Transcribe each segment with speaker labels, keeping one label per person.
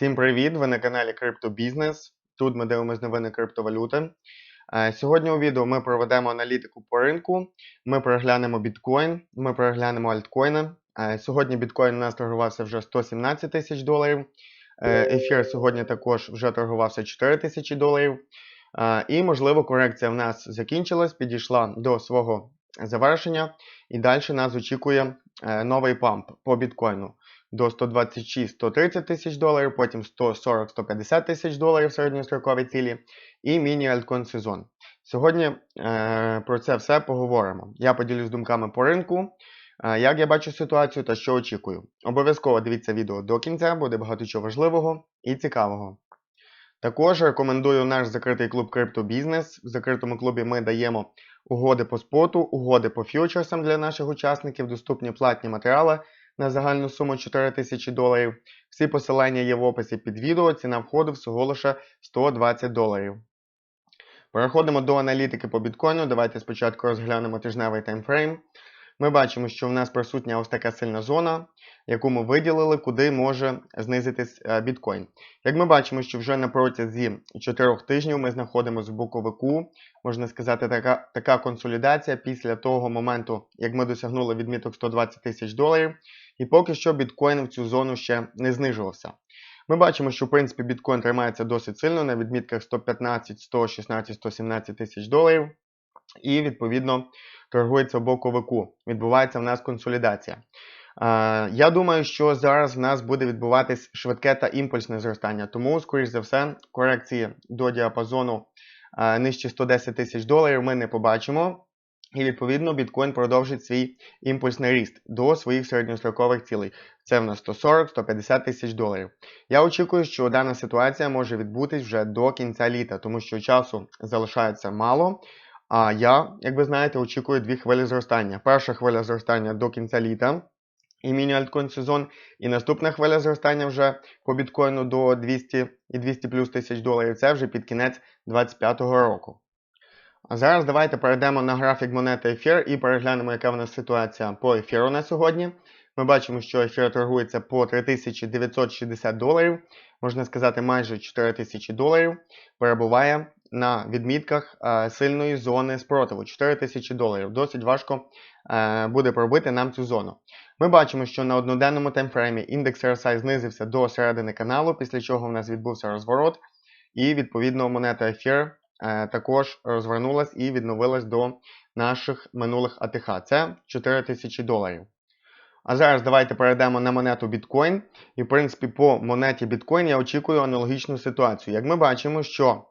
Speaker 1: Всім привіт! Ви на каналі Криптобізнес. Тут ми дивимося новини криптовалюти. Е, Сьогодні у відео ми проведемо аналітику по ринку. Ми переглянемо біткоін, ми переглянемо альткоїни. Е, Сьогодні біткоін у нас торгувався вже 117 тисяч доларів. Е, Ефір сьогодні також вже торгувався 4 тисячі доларів. І, можливо, корекція в нас закінчилась, підійшла до свого завершення. І далі нас очікує новий памп по біткоїну до 126-130 тисяч доларів, потім 140-150 тисяч доларів середньострокові цілі і міні-альткон сезон. Сьогодні е, про це все поговоримо. Я поділюсь думками по ринку, е, як я бачу ситуацію та що очікую. Обов'язково дивіться відео до кінця, буде багато чого важливого і цікавого. Також рекомендую наш закритий клуб Криптобізнес. В закритому клубі ми даємо угоди по споту, угоди по фьючерсам для наших учасників, доступні платні матеріали на загальну суму 4 тисячі доларів. Всі посилання є в описі під відео, ціна входу всього лише 120 доларів. Переходимо до аналітики по біткоїну. Давайте спочатку розглянемо тижневий таймфрейм. Ми бачимо, що в нас присутня ось така сильна зона, яку ми виділили, куди може знизитись е, біткоін. Як ми бачимо, що вже на протязі 4 тижнів ми знаходимося в боковику, можна сказати, така, така консолідація після того моменту, як ми досягнули відміток 120 тисяч доларів, і поки що біткоін в цю зону ще не знижувався. Ми бачимо, що в принципі біткоін тримається досить сильно на відмітках 115, 116, 117 тисяч доларів. І, відповідно, торгується в боковику. Відбувається в нас консолідація. Я думаю, що зараз в нас буде відбуватись швидке та імпульсне зростання. Тому, скоріш за все, корекції до діапазону нижче 110 тисяч доларів ми не побачимо. І, відповідно, біткоін продовжить свій імпульсний ріст до своїх середньострокових цілей. Це в нас 140-150 тисяч доларів. Я очікую, що дана ситуація може відбутись вже до кінця літа, тому що часу залишається мало. А я, як ви знаєте, очікую дві хвилі зростання. Перша хвиля зростання до кінця літа і міні-альткоін сезон. І наступна хвиля зростання вже по біткоїну до 200 і 200 плюс тисяч доларів. Це вже під кінець 2025 року. А зараз давайте перейдемо на графік монети ефір і переглянемо, яка в нас ситуація по ефіру на сьогодні. Ми бачимо, що ефір торгується по 3960 доларів, можна сказати, майже 4000 доларів. Перебуває на відмітках е, сильної зони спротиву 4000 доларів. Досить важко е, буде пробити нам цю зону. Ми бачимо, що на одноденному таймфреймі індекс RSI знизився до середини каналу, після чого в нас відбувся розворот, і відповідно монета ефір також розвернулась і відновилась до наших минулих АТХ. Це 4000 доларів. А зараз давайте перейдемо на монету Bitcoin. І, в принципі, по монеті Bitcoin я очікую аналогічну ситуацію. Як ми бачимо, що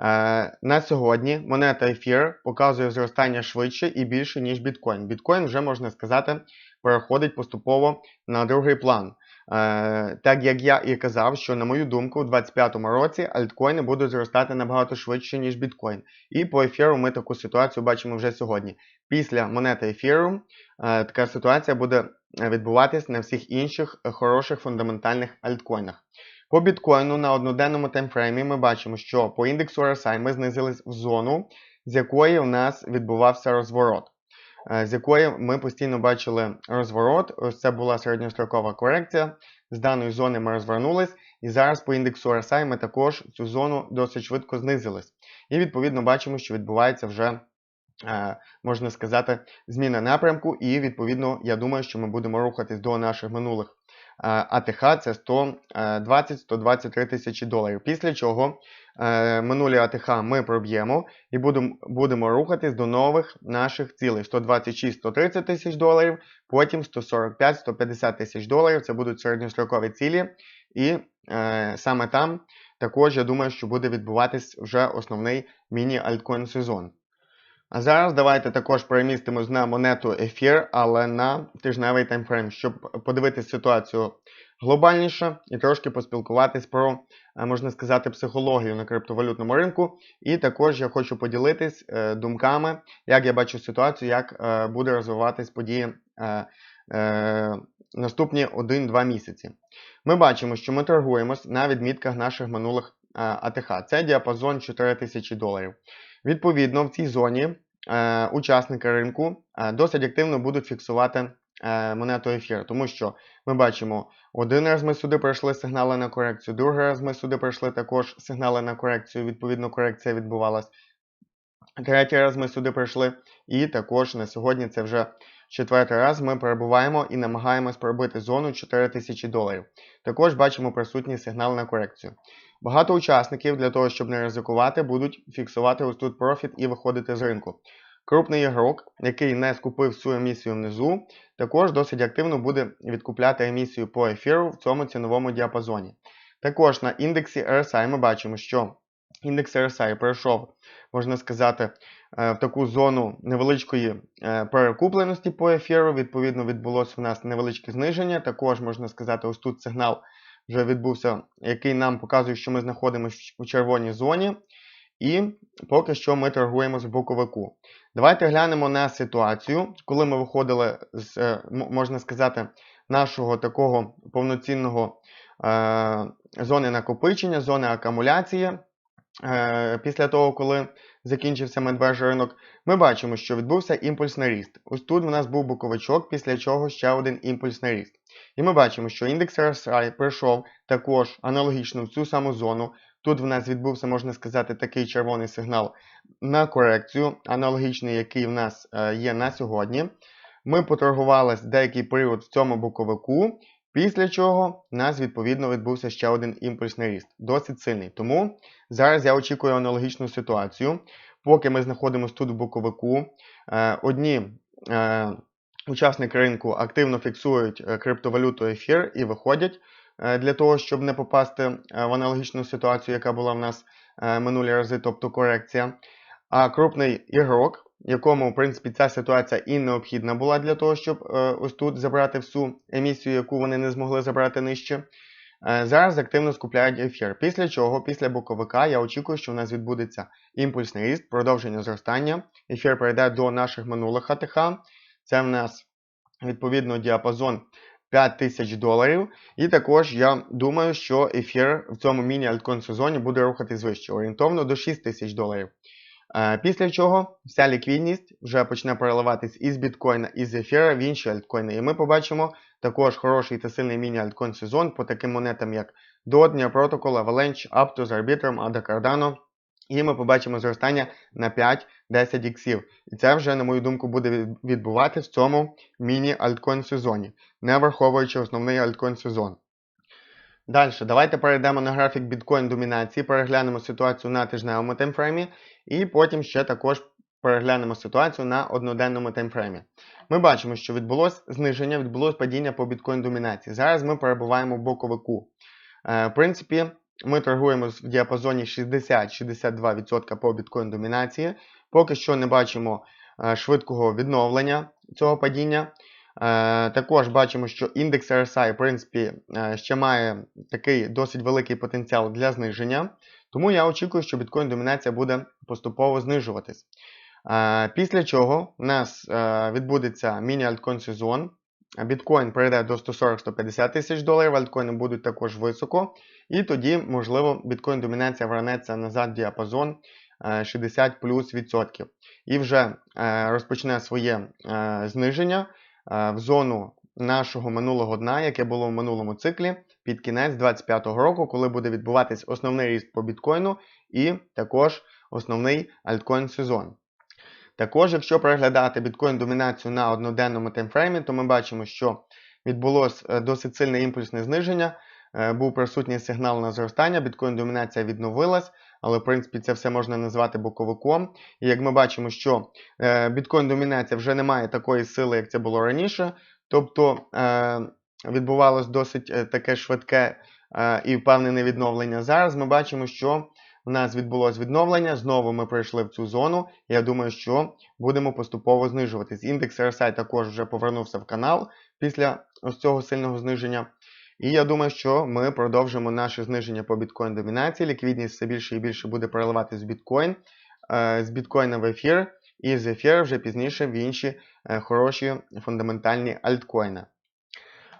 Speaker 1: е, на сьогодні монета ефір показує зростання швидше і більше, ніж біткоін. Біткоін вже, можна сказати, переходить поступово на другий план. Е, так як я і казав, що, на мою думку, у 2025 році альткоїни будуть зростати набагато швидше, ніж біткоін. І по ефіру ми таку ситуацію бачимо вже сьогодні. Після монети ефіру е, така ситуація буде відбуватись на всіх інших хороших фундаментальних альткоїнах. По біткоїну на одноденному таймфреймі ми бачимо, що по індексу RSI ми знизились в зону, з якої у нас відбувався розворот. З якої ми постійно бачили розворот. Ось це була середньострокова корекція. З даної зони ми розвернулись, і зараз по індексу RSI ми також цю зону досить швидко знизились. І відповідно бачимо, що відбувається вже можна сказати, зміна напрямку, і, відповідно, я думаю, що ми будемо рухатись до наших минулих АТХ, це 120-123 тисячі доларів. Після чого минулі АТХ ми проб'ємо і будемо будемо рухатись до нових наших цілей: 126-130 тисяч доларів, потім 145-150 тисяч доларів. Це будуть середньострокові цілі. І е, саме там також я думаю, що буде відбуватись вже основний міні-альткоін сезон. А зараз давайте також перемістимось на монету ефір, але на тижневий таймфрейм, щоб подивитися ситуацію глобальніше і трошки поспілкуватись про, е, можна сказати, психологію на криптовалютному ринку. І також я хочу поділитись е, думками, як я бачу ситуацію, як е, буде розвиватись події наступні 1-2 місяці. Ми бачимо, що ми торгуємось на відмітках наших минулих АТХ. Це діапазон 4000 доларів. Відповідно, в цій зоні е, учасники ринку е, досить активно будуть фіксувати е, монету ефір, тому що ми бачимо, один раз ми сюди пройшли сигнали на корекцію, другий раз ми сюди пройшли також сигнали на корекцію, відповідно, корекція відбувалась. Третій раз ми сюди прийшли, і також на сьогодні це вже четвертий раз ми перебуваємо і намагаємось пробити зону 4000 доларів. Також бачимо присутній сигнал на корекцію. Багато учасників для того, щоб не ризикувати, будуть фіксувати ось тут профіт і виходити з ринку. Крупний ігрок, який не скупив свою емісію внизу, також досить активно буде відкупляти емісію по ефіру в цьому ціновому діапазоні. Також на індексі RSI ми бачимо, що індекс RSI пройшов, можна сказати, е, в таку зону невеличкої е, перекупленості по ефіру. Відповідно, відбулося в нас невеличке зниження. Також можна сказати, ось тут сигнал вже відбувся, який нам показує, що ми знаходимося у червоній зоні. І поки що ми торгуємо з боковику. Давайте глянемо на ситуацію, коли ми виходили з, е, можна сказати, нашого такого повноцінного е, зони накопичення, зони акумуляції. Е, Після того, коли закінчився медвежий ми бачимо, що відбувся імпульсний ріст. Ось тут в нас був боковичок, після чого ще один імпульсний ріст. І ми бачимо, що індекс RSI пройшов також аналогічно в цю саму зону. Тут в нас відбувся, можна сказати, такий червоний сигнал на корекцію, аналогічний, який в нас е, є на сьогодні. Ми поторгувалися деякий період в цьому боковику, після чого в нас відповідно відбувся ще один імпульсний ріст, досить сильний. Тому зараз я очікую аналогічну ситуацію. Поки ми знаходимося тут в боковику, е, одні е, учасники ринку активно фіксують криптовалюту ефір і виходять. Е, для того, щоб не попасти е, в аналогічну ситуацію, яка була в нас е, минулі рази, тобто корекція. А крупний ігрок, якому, в принципі, ця ситуація і необхідна була для того, щоб ось тут забрати всю емісію, яку вони не змогли забрати нижче. Зараз активно скупляють ефір. Після чого, після боковика, я очікую, що в нас відбудеться імпульсний ріст, продовження зростання. Ефір перейде до наших минулих АТХ. Це в нас відповідно діапазон 5 тисяч доларів. І також я думаю, що ефір в цьому міні-альткоін сезоні буде рухатись вище, орієнтовно до 6 тисяч доларів. Е, після чого вся ліквідність вже почне переливатись із біткоїна, із ефіра в інші альткоїни. І ми побачимо також хороший та сильний міні-альткоін сезон по таким монетам, як DOT, Protocol, Avalanche, Aptos, Arbitrum, ADA Cardano. І ми побачимо зростання на 5-10 іксів. І це вже, на мою думку, буде відбувати в цьому міні-альткоін сезоні, не враховуючи основний альткоін сезон. Далі, давайте перейдемо на графік біткоін домінації, переглянемо ситуацію на тижневому таймфреймі, і потім ще також переглянемо ситуацію на одноденному таймфреймі. Ми бачимо, що відбулось зниження, відбулось падіння по біткоін домінації. Зараз ми перебуваємо в боковику. Е, в принципі, ми торгуємо в діапазоні 60-62% по біткоін домінації. Поки що не бачимо е, швидкого відновлення цього падіння. Е, також бачимо, що індекс RSI в принципі, е, ще має такий досить великий потенціал для зниження. Тому я очікую, що біткоін домінація буде поступово знижуватись. Після чого у нас відбудеться міні-альткоін сезон. Біткоін прийде до 140-150 тисяч доларів, альткоїни будуть також високо. І тоді, можливо, біткоін домінація вернеться назад в діапазон 60 е, плюс відсотків. І вже е, розпочне своє е, зниження в зону нашого минулого дна, яке було в минулому циклі, під кінець 2025 року, коли буде відбуватись основний ріст по біткоїну і також основний альткоін сезон. Також, якщо переглядати біткоін-домінацію на одноденному таймфреймі, то ми бачимо, що відбулося е, досить сильне імпульсне зниження, е, був присутній сигнал на зростання, біткоін-домінація відновилась, але в принципі це все можна назвати боковиком. І як ми бачимо, що е, біткоін-домінація вже не має такої сили, як це було раніше. Тобто відбувалось досить таке швидке і впевнене відновлення. Зараз ми бачимо, що у нас відбулось відновлення, знову ми прийшли в цю зону. Я думаю, що будемо поступово знижуватись. Індекс RSI також вже повернувся в канал після ось цього сильного зниження. І я думаю, що ми продовжимо наше зниження по біткоін домінації. Ліквідність все більше і більше буде переливатися в біткоін, е, з біткоїна в ефір, і з ефіру вже пізніше в інші е, хороші фундаментальні альткоїни.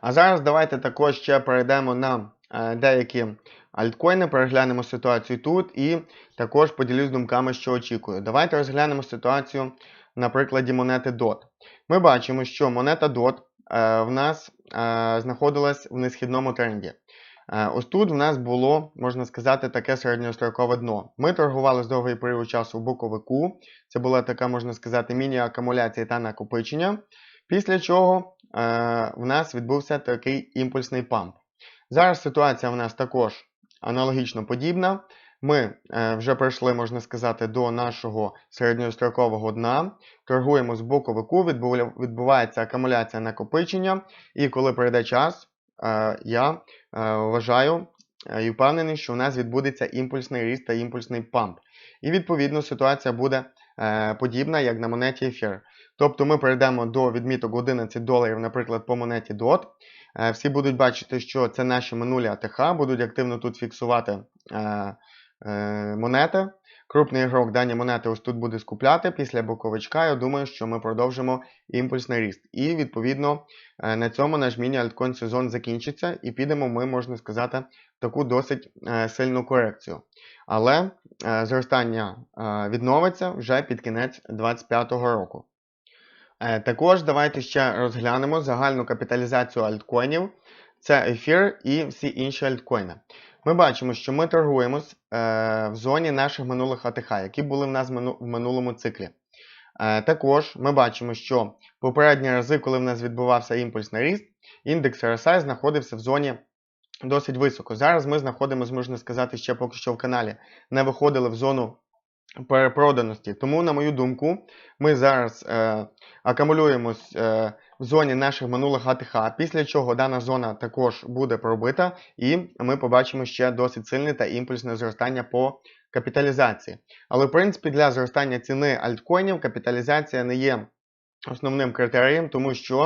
Speaker 1: А зараз давайте також ще перейдемо на е, деякі альткоїни, переглянемо ситуацію тут і також поділюсь думками, що очікую. Давайте розглянемо ситуацію на прикладі монети DOT. Ми бачимо, що монета DOT в нас е, знаходилась в несхідному тренді. Е, Ось тут в нас було, можна сказати, таке середньострокове дно. Ми торгували з довгий період часу в боковику. Це була така, можна сказати, міні-акумуляція та накопичення. Після чого е, в нас відбувся такий імпульсний памп. Зараз ситуація в нас також аналогічно подібна. Ми е, вже прийшли, можна сказати, до нашого середньострокового дна. Торгуємо з боковику, відбувається акумуляція накопичення, і коли прийде час, е, я е, вважаю і впевнений, що у нас відбудеться імпульсний ріст та імпульсний памп. І відповідно ситуація буде подібна, як на монеті ефір. Тобто ми перейдемо до відміток 11 доларів, наприклад, по монеті DOT. Всі будуть бачити, що це наші минулі АТХ, будуть активно тут фіксувати монети. Крупний ігрок дані монети ось тут буде скупляти. Після боковичка, я думаю, що ми продовжимо імпульсний ріст. І відповідно е, на цьому наш міні-альткоін сезон закінчиться, і підемо ми, можна сказати, в таку досить е, сильну корекцію. Але е, зростання е, відновиться вже під кінець 2025 року. Е, Також давайте ще розглянемо загальну капіталізацію альткоїнів. Це ефір і всі інші альткоїни. Ми бачимо, що ми торгуємось е, в зоні наших минулих АТХ, які були в нас в минулому циклі. Е, також ми бачимо, що попередні рази, коли в нас відбувався імпульсний ріст, індекс RSI знаходився в зоні досить високо. Зараз ми знаходимося, можна сказати, ще поки що в каналі, не виходили в зону перепроданості. Тому, на мою думку, ми зараз е, акумулюємось е, в зоні наших минулих АТХ, після чого дана зона також буде пробита, і ми побачимо ще досить сильне та імпульсне зростання по капіталізації. Але, в принципі, для зростання ціни альткоїнів капіталізація не є основним критерієм, тому що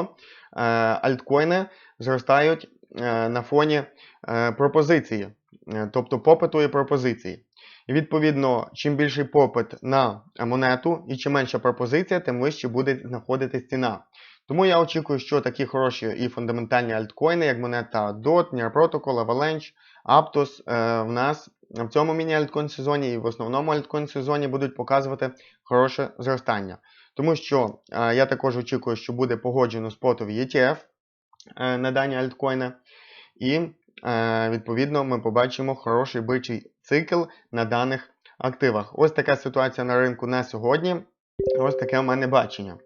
Speaker 1: е, альткоїни зростають е, на фоні е, пропозиції, е, тобто попиту і пропозиції. Відповідно, чим більший попит на монету і чим менша пропозиція, тим вище буде знаходитись ціна. Тому я очікую, що такі хороші і фундаментальні альткоїни, як монета DOT, Near Protocol, Avalanche, Aptos, е, в нас в цьому міні-альткоін сезоні і в основному альткоін сезоні будуть показувати хороше зростання. Тому що е, я також очікую, що буде погоджено спотовий ETF е, на дані альткоїни. І відповідно ми побачимо хороший бичий цикл на даних активах. Ось така ситуація на ринку на сьогодні. Ось таке в мене бачення.